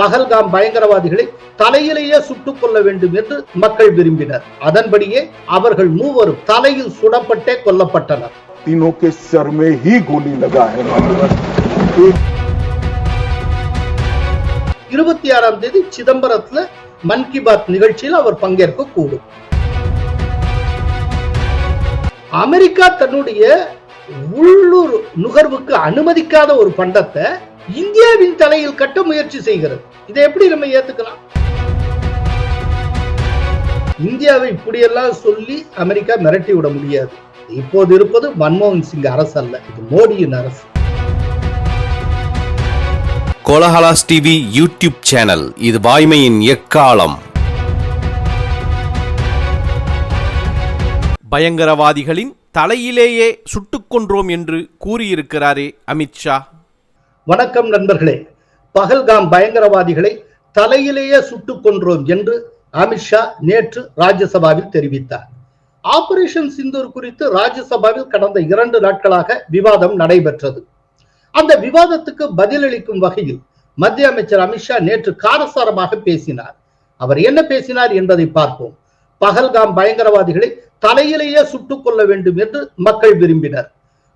பகல்காம் பயங்கரவாதிகளை தலையிலேயே சுட்டுக் கொள்ள வேண்டும் என்று மக்கள் விரும்பினர். அதன்படியே அவர்கள் மூவரும் தலையில் சுடப்பட்டே கொல்லப்பட்டனர். இருபத்தி ஆறாம் தேதி சிதம்பரத்துல மன் கி பாத் நிகழ்ச்சியில் அவர் பங்கேற்க கூடும் அமெரிக்கா தன்னுடைய உள்ளூர் நுகர்வுக்கு அனுமதிக்காத ஒரு பண்டத்தை இந்தியாவின் தலையில் கட்ட முயற்சி செய்கிறது. இதை எப்படி நம்ம ஏத்துக்கலாம்? இந்தியாவை இப்படியெல்லாம் சொல்லி அமெரிக்கா மிரட்டி விட முடியாது. இப்போது இருப்பது மன்மோகன் சிங் அரசு அல்ல இது மோடியின் அரசு. கோலஹலாஸ் டிவி யூடியூப் சேனல் இது வாய்மையின் எக்காலம். பயங்கரவாதிகளின் தலையிலேயே சுட்டுக் கொன்றோம் என்று கூறியிருக்கிறாரே அமித்ஷா வணக்கம் நண்பர்களே. பகல்காம் பயங்கரவாதிகளை தலையிலேயே சுட்டுக் கொன்றோம் என்று அமித்ஷா நேற்று ராஜ்யசபாவில் தெரிவித்தார். ஆபரேஷன் சிந்தூர் குறித்து ராஜ்யசபாவில் கடந்த இரண்டு நாட்களாக விவாதம் நடைபெற்றது. அந்த விவாதத்துக்கு பதிலளிக்கும் வகையில் மத்திய அமைச்சர் அமித்ஷா நேற்று காரசாரமாக பேசினார். அவர் என்ன பேசினார் என்பதை பார்ப்போம். பகல்காம் பயங்கரவாதிகளை தலையிலேயே சுட்டுக் கொள்ள வேண்டும் என்று மக்கள் விரும்பினர்.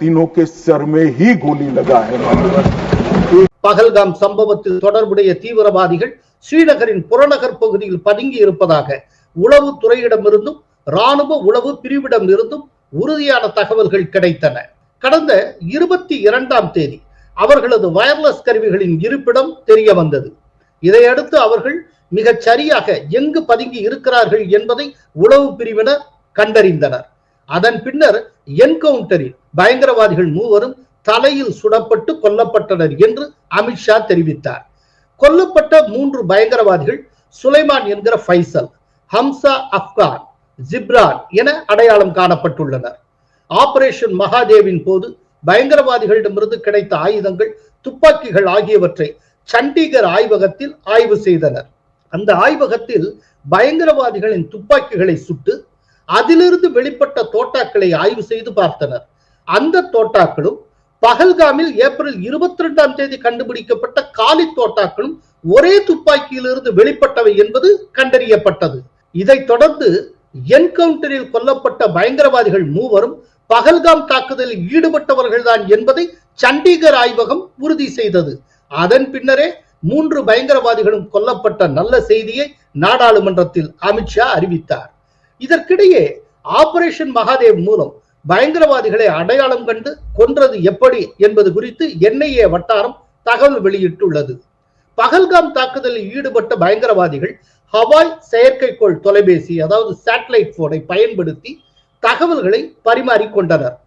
तीनों के सर में ही गोली लगा है मान्यवर பகல்காம் சம்பவத்தில் தொடர்புடைய தீவிரவாதிகள் ஸ்ரீநகரின் புறநகர் பகுதியில் பதுங்கி இருப்பதாக உளவுத்துறையிடமிருந்தும் ராணுவ உளவு பிரிவிடம் இருந்தும் உறுதியான தகவல்கள் கிடைத்தன கடந்த இருபத்தி இரண்டாம் தேதி அவர்களது வயர்லெஸ் கருவிகளின் இருப்பிடம் தெரிய வந்தது இதையடுத்து அவர்கள் மிகச் சரியாக எங்கு பதுங்கி இருக்கிறார்கள் என்பதை உளவு பிரிவினர் கண்டறிந்தனர் அதன் பின்னர் என்கவுண்டரில் பயங்கரவாதிகள் மூவரும் தலையில் சுடப்பட்டு கொல்லப்பட்டனர் என்று அமித்ஷா தெரிவித்தார். கொல்லப்பட்ட மூன்று பயங்கரவாதிகள் சுலைமான் என்கிற ஃபைசல் ஹம்சா அப்கான் ஜிப்ரான் என அடையாளம் காணப்பட்டுள்ளனர். ஆபரேஷன் மகாதேவின் போது பயங்கரவாதிகளிடமிருந்து கிடைத்த ஆயுதங்கள் துப்பாக்கிகள் ஆகியவற்றை சண்டிகர் ஆய்வகத்தில் ஆய்வு செய்தனர். அந்த ஆய்வகத்தில் பயங்கரவாதிகளின் துப்பாக்கிகளை சுட்டு அதிலிருந்து வெளிப்பட்ட தோட்டாக்களை ஆய்வு செய்து பார்த்தனர். அந்த தோட்டாக்களும் பகல்காமில் ஏப்ரல் இருபத்தி ரெண்டாம் தேதி கண்டுபிடிக்கப்பட்ட காலி தோட்டாக்களும் ஒரே துப்பாக்கியிலிருந்து வெளிப்பட்டவை என்பது கண்டறியப்பட்டது. இதைத் தொடர்ந்து என்கவுண்டரில் கொல்லப்பட்ட பயங்கரவாதிகள் மூவரும் பகல்காம் தாக்குதலில் ஈடுபட்டவர்கள்தான் என்பதை சண்டிகர் ஆய்வகம் உறுதி செய்தது. அதன் பின்னரே மூன்று பயங்கரவாதிகளும் கொல்லப்பட்ட நல்ல செய்தியை நாடாளுமன்றத்தில் அமித்ஷா அறிவித்தார். இதற்கிடையே ஆபரேஷன் மகாதேவ் மூலம் பயங்கரவாதிகளை அடையாளம் கண்டு கொன்றது எப்படி என்பது குறித்து என்ஐஏ வட்டாரம் தகவல் வெளியிட்டுள்ளது. பகல்காம் தாக்குதலில் ஈடுபட்ட பயங்கரவாதிகள் ஹவாய் செயற்கைக்கோள் தொலைபேசி அதாவது சேட்டலைட் போனை பயன்படுத்தி தகவல்களை பரிமாறிக்கொண்டனர்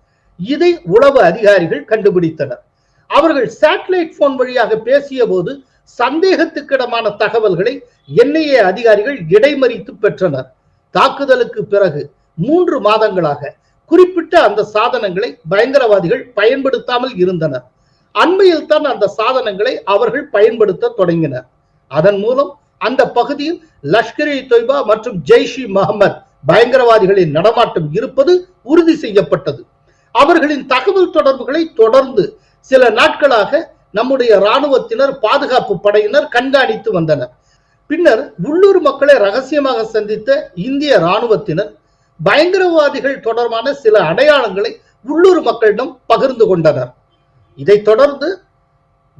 இதை உளவு அதிகாரிகள் கண்டுபிடித்தனர். அவர்கள் சேட்டலைட் போன் வழியாக பேசிய போது சந்தேகத்துக்கிடமான தகவல்களை என்ஐஏ அதிகாரிகள் இடைமறித்து பெற்றனர். தாக்குதலுக்கு பிறகு மூன்று மாதங்களாக குறிப்பிட்ட அந்த சாதனங்களை பயங்கரவாதிகள் பயன்படுத்தாமல் இருந்தனர். அண்மையில் தான் அந்த சாதனங்களை அவர்கள் பயன்படுத்த தொடங்கினர். அதன் மூலம் அந்த பகுதியில் லஷ்கர் இ தொய்பா மற்றும் ஜெய்ஷ் இ முகமது பயங்கரவாதிகளின் நடமாட்டம் இருப்பது உறுதி செய்யப்பட்டது. அவர்களின் தகவல் தொடர்புகளை தொடர்ந்து சில நாட்களாக நம்முடைய ராணுவத்தினர் பாதுகாப்பு படையினர் கண்காணித்து வந்தனர். பின்னர் உள்ளூர் மக்களை ரகசியமாக சந்தித்த இந்திய ராணுவத்தினர் பயங்கரவாதிகள் தொடர்பான சில அடையாளங்களை உள்ளூர் மக்களிடம் பகிர்ந்து கொண்டனர். இதைத் தொடர்ந்து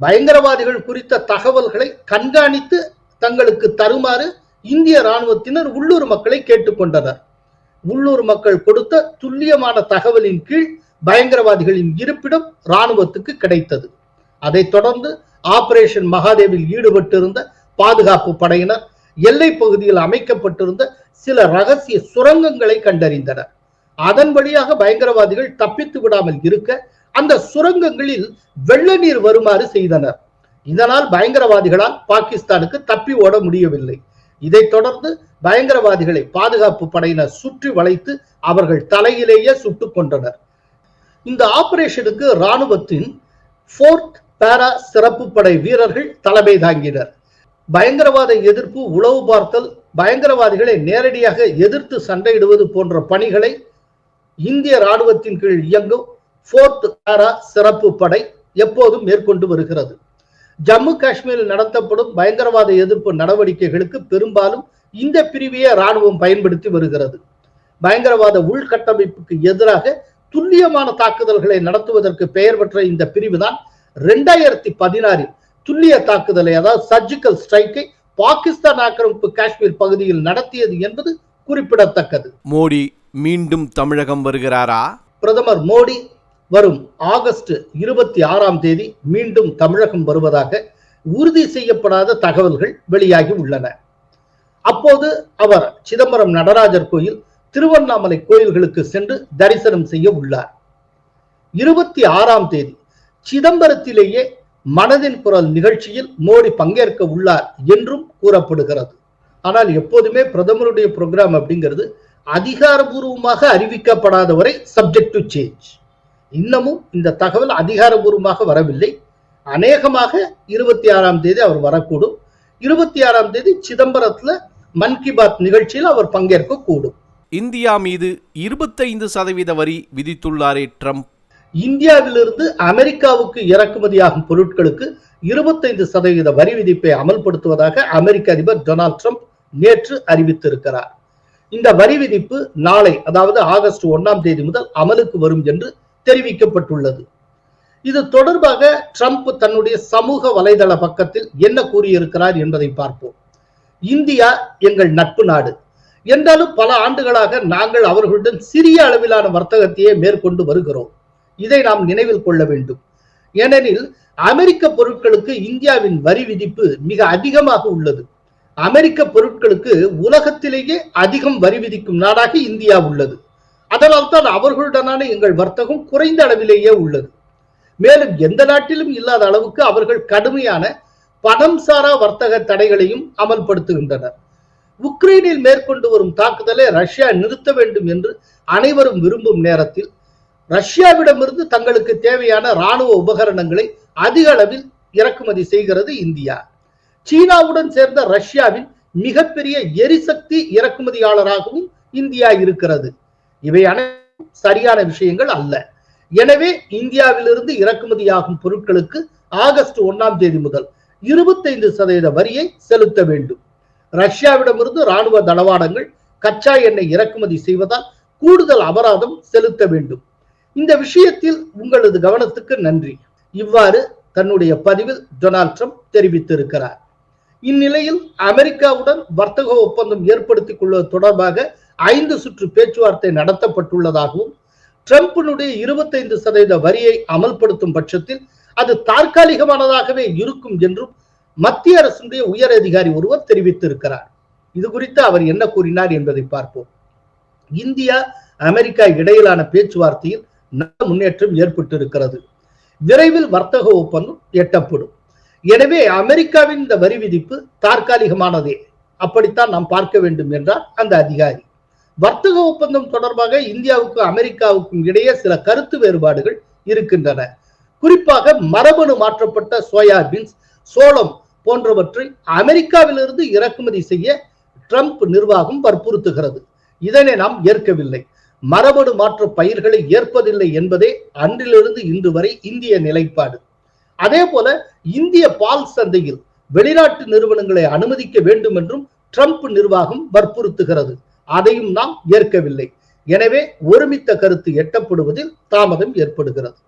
பயங்கரவாதிகள் குறித்த தகவல்களை கண்காணித்து தங்களுக்கு தருமாறு இந்திய ராணுவத்தினர் உள்ளூர் மக்களை கேட்டுக்கொண்டனர். உள்ளூர் மக்கள் கொடுத்த துல்லியமான தகவலின் கீழ் பயங்கரவாதிகளின் இருப்பிடம் ராணுவத்துக்கு கிடைத்தது. அதைத் தொடர்ந்து ஆபரேஷன் மகாதேவில் ஈடுபட்டிருந்த பாதுகாப்பு படையினர் எல்லை பகுதியில் அமைக்கப்பட்டிருந்த சில ரகசிய சுரங்கங்களை கண்டறிந்தனர். அதன் வழியாக பயங்கரவாதிகள் தப்பித்து விடாமல் இருக்க அந்த சுரங்கங்களில் வெள்ள நீர் வருமாறு செய்தனர். இதனால் பயங்கரவாதிகளால் பாகிஸ்தானுக்கு தப்பி ஓட முடியவில்லை. இதைத் தொடர்ந்து பயங்கரவாதிகளை பாதுகாப்பு படையினர் சுற்றி வளைத்து அவர்கள் தலையிலேயே சுட்டுக் கொண்டனர் இந்த ஆபரேஷனுக்கு ராணுவத்தின் போர்ட் பாரா சிறப்பு படை வீரர்கள் தலைமை தாங்கினர். பயங்கரவாத எதிர்ப்பு உளவு பார்த்தல் பயங்கரவாதிகளை நேரடியாக எதிர்த்து சண்டையிடுவது போன்ற பணிகளை இந்திய ராணுவத்தின் கீழ் இயங்கும் போர்த் பாரா சிறப்பு படை எப்போதும் மேற்கொண்டு வருகிறது. ஜம்மு காஷ்மீரில் நடத்தப்படும் பயங்கரவாத எதிர்ப்பு நடவடிக்கைகளுக்கு பெரும்பாலும் இந்த பிரிவையே ராணுவம் பயன்படுத்தி வருகிறது. பயங்கரவாத உள்கட்டமைப்புக்கு எதிராக துல்லியமான தாக்குதல்களை நடத்துவதற்கு பெயர் பெற்ற இந்த பிரிவுதான் ரெண்டாயிரத்தி பதினாறில் துல்லிய தாக்குதலை அதாவது சர்ஜிக்கல் ஸ்ட்ரைக்கை பாகிஸ்தான் ஆக்கிரமிப்பு காஷ்மீர் பகுதியில் நடத்தியது என்பது குறிப்பிடத்தக்கது. மோடி மீண்டும் தமிழகம் வருகிறாரா? பிரதமர் மோடி வரும் ஆகஸ்ட் இருபத்தி ஆறாம் தேதி மீண்டும் தமிழகம் வருவதாக உறுதி செய்யப்படாத தகவல்கள் வெளியாகி உள்ளன. அப்போது அவர் சிதம்பரம் நடராஜர் கோயில் திருவண்ணாமலை கோயில்களுக்கு சென்று தரிசனம் செய்ய உள்ளார். இருபத்தி ஆறாம் தேதி சிதம்பரத்திலேயே மனதின் குரல் நிகழ்ச்சியில் மோடி பங்கேற்க உள்ளார் என்றும் கூறப்படுகிறது. ஆனால் எப்போதுமே பிரதமருடைய புரோகிராம் அப்படிங்கிறது அதிகாரபூர்வமாக அறிவிக்கப்படாத வரை சப்ஜெக்ட் டு சேஞ்ச் இன்னமும் இந்த தகவல் அதிகாரபூர்வமாக வரவில்லை. அநேகமாக இருபத்தி ஆறாம் தேதி அவர் வரக்கூடும். இருபத்தி ஆறாம் தேதி சிதம்பரத்துல மன் கி பாத் நிகழ்ச்சியில் அவர் பங்கேற்க கூடும் இந்தியா மீது இருபத்தைந்து சதவீத வரி விதித்துள்ளாரே ட்ரம்ப். இந்தியாவிலிருந்து அமெரிக்காவுக்கு இறக்குமதியாகும் பொருட்களுக்கு இருபத்தைந்து சதவீத வரி விதிப்பை அமல்படுத்துவதாக அமெரிக்க அதிபர் டொனால்ட் ட்ரம்ப் நேற்று அறிவித்திருக்கிறார். இந்த வரி விதிப்பு நாளை அதாவது ஆகஸ்ட் ஒன்னாம் தேதி முதல் அமலுக்கு வரும் என்று தெரிவிக்கப்பட்டுள்ளது. இது தொடர்பாக ட்ரம்ப் தன்னுடைய சமூக வலைதள பக்கத்தில் என்ன கூறியிருக்கிறார் என்பதை பார்ப்போம். இந்தியா எங்கள் நட்பு நாடு. என்றாலும் பல ஆண்டுகளாக நாங்கள் அவர்களுடன் சிறிய அளவிலான வர்த்தகத்தையே மேற்கொண்டு வருகிறோம். இதை நாம் நினைவில் கொள்ள வேண்டும். ஏனெனில் அமெரிக்க பொருட்களுக்கு இந்தியாவின் வரி விதிப்பு மிக அதிகமாக உள்ளது. அமெரிக்க பொருட்களுக்கு உலகத்திலேயே அதிகம் வரி விதிக்கும் நாடாக இந்தியா உள்ளது. அதனால்தான் அவர்களுடனான எங்கள் வர்த்தகம் குறைந்த அளவிலேயே உள்ளது. மேலும் எந்த நாட்டிலும் இல்லாத அளவுக்கு அவர்கள் கடுமையான பணம் சாரா வர்த்தக தடைகளையும் அமல்படுத்துகின்றனர். உக்ரைனில் மேற்கொண்டு வரும் தாக்குதலை ரஷ்யா நிறுத்த வேண்டும் என்று அனைவரும் விரும்பும் நேரத்தில் ரஷ்யாவிடமிருந்து தங்களுக்கு தேவையான ராணுவ உபகரணங்களை அதிக அளவில் இறக்குமதி செய்கிறது இந்தியா. சீனாவுடன் சேர்ந்த ரஷ்யாவின் மிகப்பெரிய எரிசக்தி இறக்குமதியாளராகவும் இந்தியா இருக்கிறது. இவை அனைத்தும் சரியான விஷயங்கள் அல்ல. எனவே இந்தியாவிலிருந்து இறக்குமதியாகும் பொருட்களுக்கு ஆகஸ்ட் ஒன்னாம் தேதி முதல் இருபத்தைந்து சதவீத வரியை செலுத்த வேண்டும். ரஷ்யாவிடமிருந்து ராணுவ தளவாடங்கள் கச்சா எண்ணெய் இறக்குமதி செய்வதால் கூடுதல் அபராதம் செலுத்த வேண்டும். இந்த விஷயத்தில் உங்களது கவனத்துக்கு நன்றி. இவ்வாறு தன்னுடைய பதிவில் டொனால்ட் ட்ரம்ப் தெரிவித்திருக்கிறார். இந்நிலையில் அமெரிக்காவுடன் வர்த்தக ஒப்பந்தம் ஏற்படுத்திக் கொள்வது தொடர்பாக ஐந்து சுற்று பேச்சுவார்த்தை நடத்தப்பட்டுள்ளதாகவும் ட்ரம்பினுடைய இருபத்தைந்து சதவீத வரியை அமல்படுத்தும் பட்சத்தில் அது தற்காலிகமானதாகவே இருக்கும் என்றும் மத்திய அரசுடைய உயர் அதிகாரி ஒருவர் தெரிவித்திருக்கிறார். இது குறித்து அவர் என்ன கூறினார் என்பதை பார்ப்போம். இந்தியா அமெரிக்கா இடையிலான பேச்சுவார்த்தையில் நல்ல முன்னேற்றம் ஏற்பட்டிருக்கிறது. விரைவில் வர்த்தக ஒப்பந்தம் எட்டப்படும். எனவே அமெரிக்காவின் இந்த வரி விதிப்பு தற்காலிகமானதே. அப்படித்தான் நாம் பார்க்க வேண்டும் என்றார் அந்த அதிகாரி. வர்த்தக ஒப்பந்தம் தொடர்பாக இந்தியாவுக்கும் அமெரிக்காவுக்கும் இடையே சில கருத்து வேறுபாடுகள் இருக்கின்றன. குறிப்பாக மரபணு மாற்றப்பட்ட சோயாபீன்ஸ் சோளம் போன்றவற்றை அமெரிக்காவிலிருந்து இறக்குமதி செய்ய ட்ரம்ப் நிர்வாகம் வற்புறுத்துகிறது. இதனை நாம் ஏற்கவில்லை. மரபணு மாற்ற பயிர்களை ஏற்பதில்லை என்பதே அன்றிலிருந்து இன்று வரை இந்திய நிலைப்பாடு. அதே போல இந்திய பால் சந்தையில் வெளிநாட்டு நிறுவனங்களை அனுமதிக்க வேண்டும் என்றும் ட்ரம்ப் நிர்வாகம் வற்புறுத்துகிறது. அதையும் நாம் ஏற்கவில்லை. எனவே ஒருமித்த கருத்து எட்டப்படுவதில் தாமதம் ஏற்படுகிறது.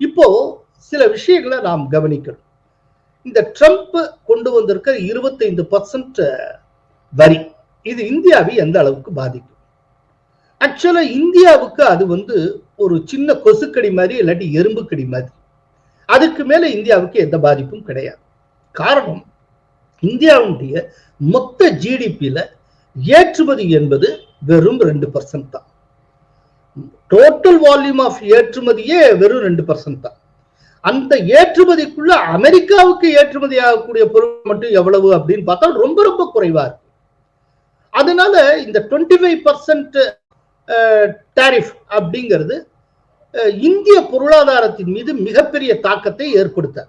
இப்போ சில விஷயங்களை நாம் கவனிக்கணும். இந்த ட்ரம்ப் கொண்டு வந்திருக்க இருபத்தைந்து பர்சன்ட் வரி இது இந்தியாவை எந்த அளவுக்கு பாதிக்கும்? ஆக்சுவலா இந்தியாவுக்கு அது வந்து ஒரு சின்ன கொசுக்கடி மாதிரி இல்லாட்டி எறும்பு கடி மாதிரி. அதுக்கு மேல இந்தியாவுக்கு எந்த பாதிப்பும் கிடையாது. காரணம் இந்தியாவுடைய மொத்த ஜிடிபியில ஏற்றுமதி என்பது வெறும் ரெண்டு பர்சன்ட் தான். டோட்டல் வால்யூம் ஆஃப் ஏற்றுமதியே வெறும் ரெண்டு பர்சன்ட் தான். அந்த ஏற்றுமதிக்குள்ள அமெரிக்காவுக்கு ஏற்றுமதி ஆகக்கூடிய பொருள் மட்டும் எவ்வளவு அப்படின்னு பார்த்தா ரொம்ப ரொம்ப குறைவா இருக்கு. அதனால இந்த டுவெண்ட்டி ஃபைவ் பர்சன்ட் டேரிஃப் அப்படிங்கிறது இந்திய பொருளாதாரத்தின் மீது மிகப்பெரிய தாக்கத்தை ஏற்படுத்த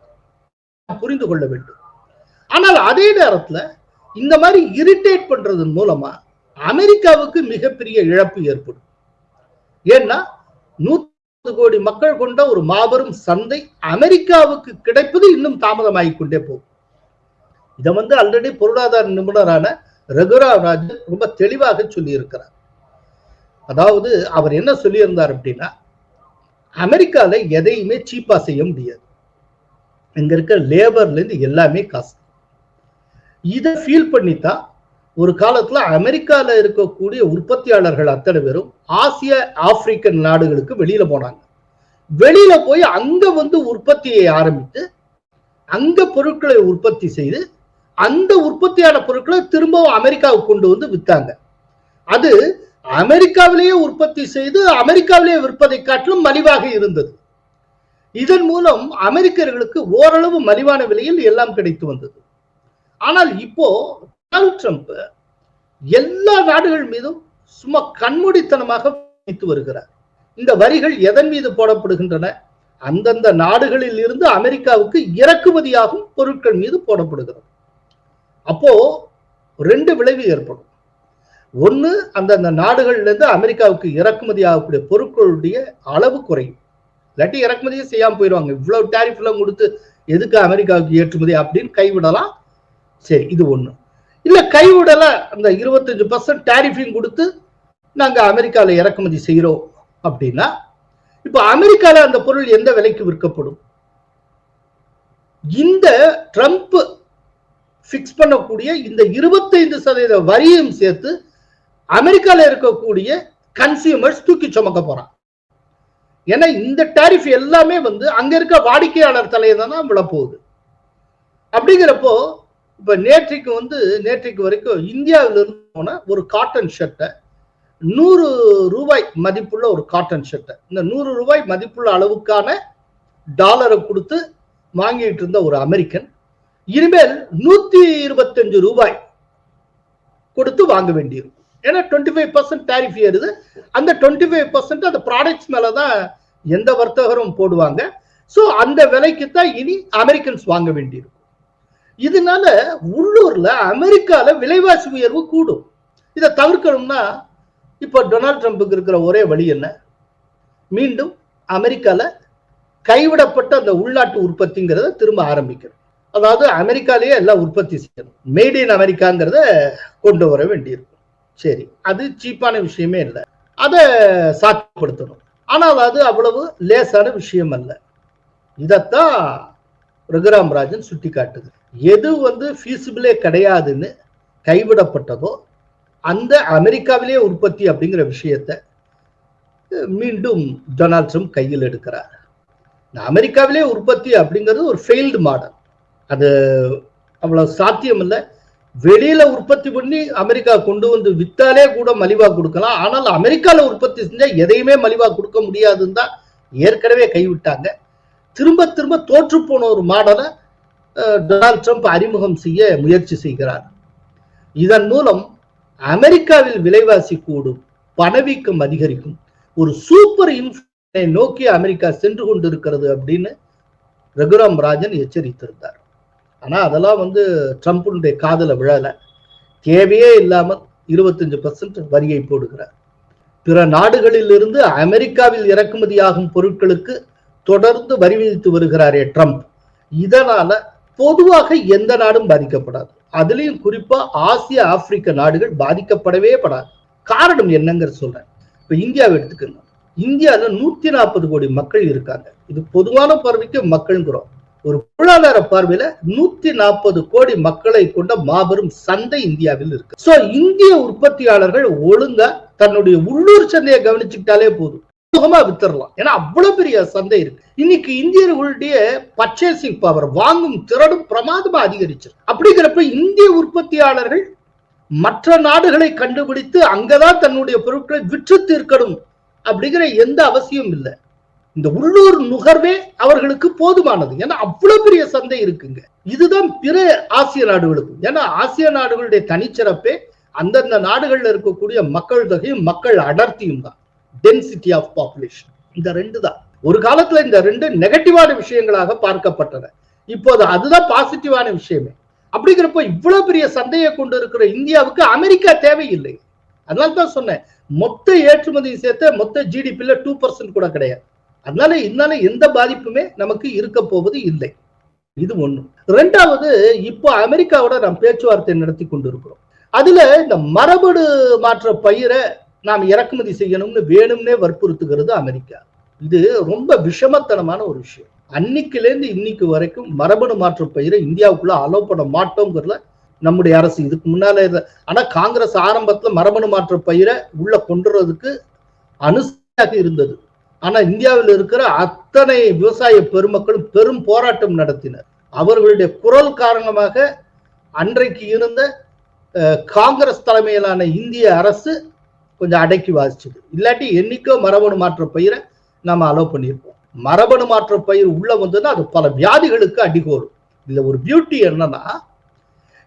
புரிந்து கொள்ள வேண்டும். ஆனால் அதே நேரத்துல இந்த மாதிரி இரிட்டேட் பண்றதன் மூலமா அமெரிக்காவுக்கு மிகப்பெரிய இழப்பு ஏற்படும். ஏன்னா நூத்தி கோடி மக்கள் கொண்ட ஒரு மாபெரும் சந்தை அமெரிக்காவுக்கு கிடைப்பது இன்னும் தாமதமாகி கொண்டே போகும். இதை வந்து ஆல்ரெடி பொருளாதார நிபுணரான ரகுராவ் ராஜன் ரொம்ப தெளிவாக சொல்லியிருக்கிறார். அதாவது அவர் என்ன சொல்லியிருந்தார் அப்படின்னா அமெரிக்கால எதையுமே சீப்பா செய்ய முடியாது. இங்க இருக்க லேபர்ல இருந்து எல்லாமே காசு. இதை ஃபீல் பண்ணித்தான் ஒரு காலத்துல அமெரிக்கால இருக்கக்கூடிய உற்பத்தியாளர்கள் அத்தனை பேரும் ஆசிய ஆப்பிரிக்கன் நாடுகளுக்கு வெளியில போனாங்க. வெளியில போய் அங்க வந்து உற்பத்தியை ஆரம்பித்து அங்க பொருட்களை உற்பத்தி செய்து அந்த உற்பத்தியான பொருட்களை திரும்பவும் அமெரிக்காவுக்கு கொண்டு வந்து வித்தாங்க. அது அமெரிக்காவிலேயே உற்பத்தி செய்து அமெரிக்காவிலேயே விற்பதை காட்டிலும் மலிவாக இருந்தது. இதன் மூலம் அமெரிக்கர்களுக்கு ஓரளவு மலிவான விலையில் எல்லாம் கிடைத்து வந்தது. ஆனால் இப்போ டொனால்ட் ட்ரம்ப் எல்லா நாடுகள் மீதும் சும்மா கண்மூடித்தனமாக வைத்து வருகிறார். இந்த வரிகள் எதன் மீது போடப்படுகின்றன? அந்தந்த நாடுகளில் இருந்து அமெரிக்காவுக்கு இறக்குமதியாகும் பொருட்கள் மீது போடப்படுகிறது. அப்போ ரெண்டு விளைவு ஏற்படும். ஒன்று அந்தந்த நாடுகள்லேருந்து அமெரிக்காவுக்கு இறக்குமதி ஆகக்கூடிய பொருட்களுடைய அளவு குறையும். இல்லாட்டி இறக்குமதியே செய்யாமல் போயிடுவாங்க. இவ்வளோ டேரிஃப்லாம் கொடுத்து எதுக்கு அமெரிக்காவுக்கு ஏற்றுமதி அப்படின்னு கைவிடலாம்? சரி இது ஒன்று இல்லை கைவிடலை. அந்த இருபத்தஞ்சு பர்சன்ட் டேரிஃபையும் கொடுத்து நாங்கள் அமெரிக்காவில் இறக்குமதி செய்கிறோம் அப்படின்னா இப்போ அமெரிக்காவில் அந்த பொருள் எந்த விலைக்கு விற்கப்படும்? இந்த ட்ரம்ப் ஃபிக்ஸ் பண்ணக்கூடிய இந்த இருபத்தைந்து சதவீத வரியும் சேர்த்து அமெரிக்கால இருக்கக்கூடிய கன்சியூமர்ஸ் தூக்கி சுமக்க போறான். ஏன்னா இந்த டாரிஃப் எல்லாமே வந்து அங்க இருக்க வாடிக்கையாளர் தலையை தான் விழப்போகுது. அப்படிங்கிறப்போ இப்ப நேற்றைக்கு வந்து நேற்றைக்கு வரைக்கும் இந்தியாவில இருந்து போன ஒரு காட்டன் ஷர்ட்டை நூறு ரூபாய் மதிப்புள்ள ஒரு காட்டன் ஷர்ட்டை இந்த நூறு ரூபாய் மதிப்புள்ள அளவுக்கான டாலரை கொடுத்து வாங்கிட்டு இருந்த ஒரு அமெரிக்கன் இனிமேல் நூத்தி இருபத்தஞ்சு ரூபாய் கொடுத்து வாங்க வேண்டியிருக்கும். ஏன்னா டுவெண்ட்டி ஃபைவ் பர்சன்ட் டேரிஃப் ஏறுது. அந்த டுவெண்ட்டி ஃபைவ் பர்சன்ட் அந்த ப்ராடக்ட்ஸ் மேலே தான் எந்த வர்த்தகரும் போடுவாங்க. ஸோ அந்த விலைக்கு தான் இனி அமெரிக்கன்ஸ் வாங்க வேண்டியிருக்கும். இதனால உள்ளூர்ல அமெரிக்கால விலைவாசி உயர்வு கூடும். இதை தவிர்க்கணும்னா இப்போ டொனால்ட் ட்ரம்ப்புக்கு இருக்கிற ஒரே வழி என்ன? மீண்டும் அமெரிக்கால கைவிடப்பட்ட அந்த உள்நாட்டு உற்பத்திங்கிறத திரும்ப ஆரம்பிக்கணும். அதாவது அமெரிக்காலேயே எல்லாம் உற்பத்தி செய்யணும். மேட் இன் அமெரிக்காங்கிறத கொண்டு வர வேண்டியிருக்கும். சரி அது சீப்பான விஷயமே இல்லை. அதை சாத்தியப்படுத்தணும். ஆனால் அது அவ்வளவு லேசான விஷயம் அல்ல. இதைத்தான் ரகுராம் ராஜன் சுட்டி காட்டுது எது வந்து ஃபீஸிபிளே கிடையாதுன்னு கைவிடப்பட்டதோ அந்த அமெரிக்காவிலே உற்பத்தி அப்படிங்கிற விஷயத்த மீண்டும் டொனால்ட் ட்ரம்ப் கையில் எடுக்கிறார். இந்த அமெரிக்காவிலே உற்பத்தி அப்படிங்கிறது ஒரு ஃபெயில்டு மாடல் அது அவ்வளோ சாத்தியம் இல்லை வெளியில உற்பத்தி பண்ணி அமெரிக்கா கொண்டு வந்து வித்தாலே கூட மலிவா கொடுக்கலாம். ஆனால் அமெரிக்கால உற்பத்தி செஞ்சா எதையுமே மலிவா கொடுக்க முடியாதுன்னு தான் ஏற்கனவே கைவிட்டாங்க. திரும்ப திரும்ப தோற்று போன ஒரு மாடலை டொனால்ட் ட்ரம்ப் அறிமுகம் செய்ய முயற்சி செய்கிறார். இதன் மூலம் அமெரிக்காவில் விலைவாசி கூடும் பணவீக்கம் அதிகரிக்கும். ஒரு சூப்பர் இன்ஃபை நோக்கி அமெரிக்கா சென்று கொண்டிருக்கிறது அப்படின்னு ரகுராம் ராஜன் எச்சரித்திருந்தார். ஆனா அதெல்லாம் வந்து ட்ரம்ப்புடைய காதல விழல. தேவையே இல்லாமல் இருபத்தஞ்சு பர்சன்ட் வரியை போடுகிறார். பிற நாடுகளில் இருந்து அமெரிக்காவில் இறக்குமதியாகும் பொருட்களுக்கு தொடர்ந்து வரி விதித்து வருகிறாரே ட்ரம்ப். இதனால பொதுவாக எந்த நாடும் பாதிக்கப்படாது. அதுலயும் குறிப்பா ஆசிய ஆப்பிரிக்க நாடுகள் பாதிக்கப்படவே படாது. காரணம் என்னங்கிற சொல்றேன். இப்ப இந்தியாவை எடுத்துக்கணும். இந்தியால நூத்தி நாற்பது கோடி மக்கள் இருக்காங்க. இது பொதுவான பார்வைக்கு மக்கள்ங்கிறோம். ஒரு பொருளாதார பார்வையில நூத்தி நாற்பது கோடி மக்களை கொண்ட மாபெரும் சந்தை இந்தியாவில் இருக்கு. சோ இந்திய உற்பத்தியாளர்கள் ஒழுங்கா தன்னுடைய உள்ளூர் சந்தையை கவனிச்சுக்கிட்டாலே போதும். சுகமா வித்துறலாம் ஏன்னா அவ்வளவு பெரிய சந்தை இருக்கு. இன்னைக்கு இந்தியர்களுடைய பர்ச்சேசிங் பவர் வாங்கும் திறனும் பிரமாதமா அதிகரிச்சிருக்கு அப்படிங்கிறப்ப இந்திய உற்பத்தியாளர்கள் மற்ற நாடுகளை கண்டுபிடித்து அங்கதான் தன்னுடைய பொருட்களை விற்று தீர்க்கணும் அப்படிங்கிற எந்த அவசியம் இல்லை. இந்த உள்ளூர் நுகர்வே அவர்களுக்கு போதுமானது. ஏன்னா அவ்வளவு பெரிய சந்தை இருக்குங்க. இதுதான் பிற ஆசிய நாடுகளுக்கும். ஏன்னா ஆசிய நாடுகளுடைய தனிச்சிறப்பே அந்தந்த நாடுகள்ல இருக்கக்கூடிய மக்கள் தொகையும் மக்கள் அடர்த்தியும் தான். டென்சிட்டி ஆஃப் பாப்புலேஷன் இந்த ரெண்டு தான். ஒரு காலத்துல இந்த ரெண்டு நெகட்டிவான விஷயங்களாக பார்க்கப்பட்டன. இப்போது அதுதான் பாசிட்டிவான விஷயமே. அப்படிங்கிறப்போ இவ்வளவு பெரிய சந்தையை கொண்டு இருக்கிற இந்தியாவுக்கு அமெரிக்கா தேவையில்லை. அதனால தான் சொன்னேன். மொத்த ஏற்றுமதி சேர்த்து மொத்த ஜிடிபியில் டூ பர்சன்ட் கூட கிடையாது. அதனால இதனால எந்த பாதிப்புமே நமக்கு இருக்க போவது இல்லை. இது ஒண்ணு. ரெண்டாவது இப்போ அமெரிக்காவோட நாம் பேச்சுவார்த்தை நடத்தி கொண்டிருக்கிறோம். அதுல இந்த மரபணு மாற்ற பயிரை நாம் இறக்குமதி செய்யணும்னு வேணும்னே வற்புறுத்துகிறது அமெரிக்கா. இது ரொம்ப விஷமத்தனமான ஒரு விஷயம். அன்னைக்குலேருந்து இன்னைக்கு வரைக்கும் மரபணு மாற்ற பயிரை இந்தியாவுக்குள்ள அலோவ் பண்ண மாட்டோங்கிறதுல நம்முடைய அரசு இதுக்கு முன்னால இருந்த ஆனா காங்கிரஸ் ஆரம்பத்துல மரபணு மாற்ற பயிரை உள்ள கொண்டுறதுக்கு அனுசாக இருந்தது. ஆனா இந்தியாவில் இருக்கிற அத்தனை விவசாய பெருமக்களும் பெரும் போராட்டம் நடத்தினர். அவர்களுடைய குரல் காரணமாக அன்றைக்கு இருந்த அஹ், காங்கிரஸ் தலைமையிலான இந்திய அரசு கொஞ்சம் அடக்கி வாசிச்சது. இல்லாட்டி என்னைக்கோ மரபணு மாற்ற பயிரை நாம அலோவ் பண்ணியிருப்போம். மரபணு மாற்ற பயிர் உள்ள வந்ததுன்னா அது பல வியாதிகளுக்கு அடிகோரும். இதுல ஒரு பியூட்டி என்னன்னா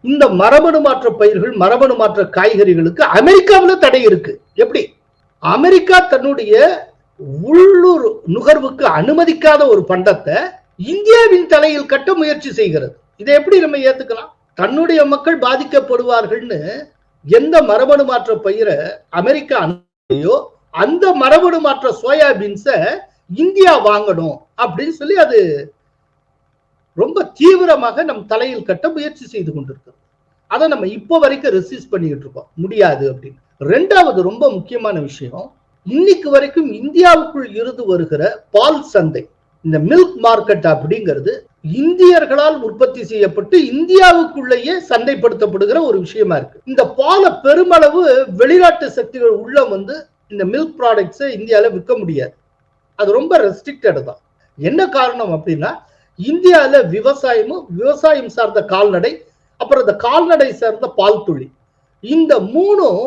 இந்த மரபணு மாற்ற பயிர்கள் மரபணு மாற்ற காய்கறிகளுக்கு அமெரிக்காவில் தடை இருக்கு. எப்படி? அமெரிக்கா தன்னுடைய உள்ளூர் நுகர்வுக்கு அனுமதிக்காத ஒரு பண்டத்தை இந்தியாவின் தலையில் கட்ட முயற்சி செய்கிறது. இதை எப்படி நம்ம ஏத்துக்கலாம்? தன்னுடைய மக்கள் பாதிக்கப்படுவார்கள்னு எந்த மரபணு மாற்ற பயிரை அமெரிக்கா அனுப்பியோ அந்த மரபணு மாற்ற சோயாபீன்ஸை இந்தியா வாங்கணும் அப்படின்னு சொல்லி அது ரொம்ப தீவிரமாக நம் தலையில் கட்ட முயற்சி செய்து கொண்டிருக்கிறோம் அதை நம்ம இப்போ வரைக்கும் ரெசிஸ்ட் பண்ணிக்கிட்டு இருக்கோம். முடியாது அப்படின்னு. ரெண்டாவது ரொம்ப முக்கியமான விஷயம் இன்னைக்கு வரைக்கும் இந்தியாவுக்குள் இருந்து வருகிற பால் சந்தை இந்த மில்க் மார்க்கெட் அப்படிங்கிறது இந்தியர்களால் உற்பத்தி செய்யப்பட்டு இந்தியாவுக்குள்ளேயே சந்தைப்படுத்தப்படுகிற ஒரு விஷயமா இருக்கு. இந்த பாலை பெருமளவு வெளிநாட்டு சக்திகள் உள்ள வந்து இந்த மில்க் ப்ராடக்ட்ஸை இந்தியாவில் விற்க முடியாது. அது ரொம்ப ரெஸ்ட்ரிக்டட் தான். என்ன காரணம் அப்படின்னா இந்தியாவில் விவசாயமும் விவசாயம் சார்ந்த கால்நடை அப்புறம் இந்த கால்நடை சார்ந்த பால் துளி இந்த மூணும்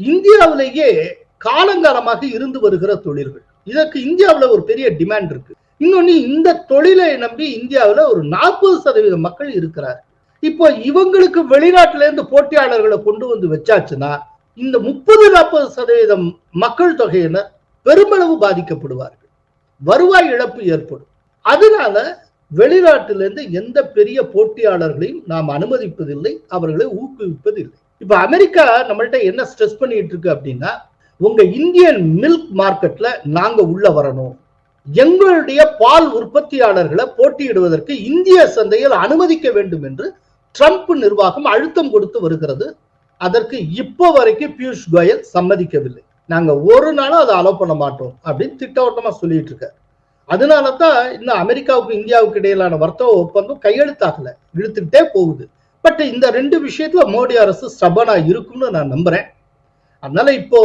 இந்தியாவிலேயே காலங்காலமாக இருந்து வருகிற தொழில்கள். இதற்கு இந்தியாவில் ஒரு பெரிய டிமாண்ட் இருக்கு. இன்னொன்னு இந்த தொழிலை நம்பி இந்தியாவில் ஒரு நாற்பது சதவீத மக்கள் இருக்கிறார் இப்போ இவங்களுக்கு வெளிநாட்டில இருந்து போட்டியாளர்களை கொண்டு வந்து வச்சாச்சுன்னா இந்த முப்பது நாற்பது சதவீதம் மக்கள் தொகையினர் பெருமளவு பாதிக்கப்படுவார்கள். வருவாய் இழப்பு ஏற்படும். அதனால வெளிநாட்டிலிருந்து எந்த பெரிய போட்டியாளர்களையும் நாம் அனுமதிப்பதில்லை அவர்களை ஊக்குவிப்பதில்லை. இப்ப அமெரிக்கா நம்மள்கிட்ட என்ன ஸ்ட்ரெஸ் பண்ணிட்டு இருக்கு அப்படின்னா உங்க இந்தியன் மில்க் மார்க்கெட்ல நாங்க உள்ள வரணும். எங்களுடைய பால் உற்பத்தியாளர்களை போட்டியிடுவதற்கு இந்திய சந்தையில் அனுமதிக்க வேண்டும் என்று ட்ரம்ப் நிர்வாகம் அழுத்தம் கொடுத்து வருகிறது. அதற்கு இப்போ வரைக்கும் பியூஷ் கோயல் சம்மதிக்கவில்லை. நாங்க ஒரு நாளும் அதை அலோவ் பண்ண மாட்டோம் அப்படின்னு திட்டவட்டமா சொல்லிட்டு இருக்க அதனால தான் இன்னும் அமெரிக்காவுக்கு இந்தியாவுக்கு இடையிலான வர்த்தக ஒப்பந்தம் கையெழுத்தாகல. இழுத்துக்கிட்டே போகுது. பட் இந்த ரெண்டு விஷயத்துல மோடி அரசு ஸ்டபனா இருக்கும்னு நான் நம்புறேன். அதனால இப்போ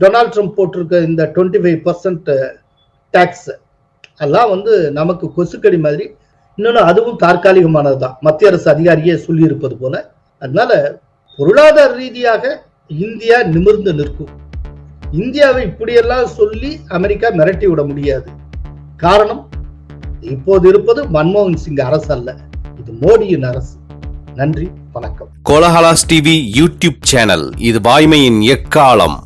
டொனால்ட் ட்ரம்ப் போட்டிருக்க இந்த டுவெண்ட்டி ஃபைவ் பர்சன்ட் டேக்ஸ் எல்லாம் வந்து நமக்கு கொசுக்கடி மாதிரி. இன்னொன்று அதுவும் தற்காலிகமானது தான் மத்திய அரசு அதிகாரியே சொல்லியிருப்பது போல. அதனால பொருளாதார ரீதியாக இந்தியா நிமிர்ந்து நிற்கும். இந்தியாவை இப்படியெல்லாம் சொல்லி அமெரிக்கா மிரட்டி விட முடியாது. காரணம் இப்போது இருப்பது மன்மோகன் சிங் அரசு அல்ல இது மோடியின் அரசு. நன்றி வணக்கம். கோலஹலாஸ் டிவி யூடியூப் சேனல் இது வாய்மையின் எக்காலம்.